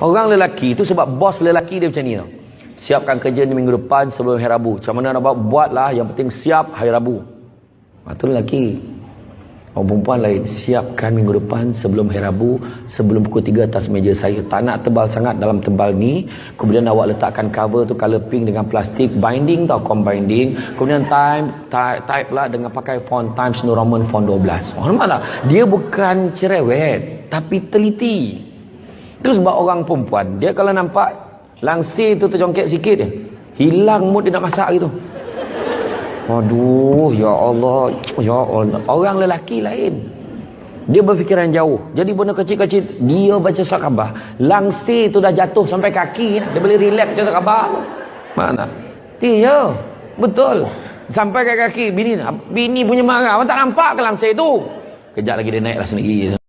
Orang lelaki tu sebab bos lelaki dia macam ni tau. Siapkan kerja ni minggu depan sebelum hari Rabu. Macam mana nak buat, buatlah. Yang penting siap hari Rabu. Ha, tu lelaki. Orang perempuan lain. Siapkan minggu depan sebelum hari Rabu. Sebelum pukul 3 atas meja saya. Tak nak tebal sangat dalam tebal ni. Kemudian awak letakkan cover tu color pink dengan plastik. Binding tau, combinding. Kemudian time, type, type lah dengan pakai font Times New Roman font 12. Orang mana? Dia bukan cerewet. Tapi teliti. Itu sebab orang perempuan. Dia kalau nampak langsir tu terjongkit sikit je. Hilang mood dia nak masak gitu. Aduh, ya Allah. Ya Allah. Orang lelaki lain. Dia berfikiran jauh. Jadi benda kecil-kecil, dia baca surat khabar. Langsir tu dah jatuh sampai kaki. Dia boleh relax baca surat khabar. Mana? Iya, betul. Sampai ke kaki. Bini, bini punya marah. Awak tak nampak ke langsir tu? Kejap lagi dia naiklah sendiri.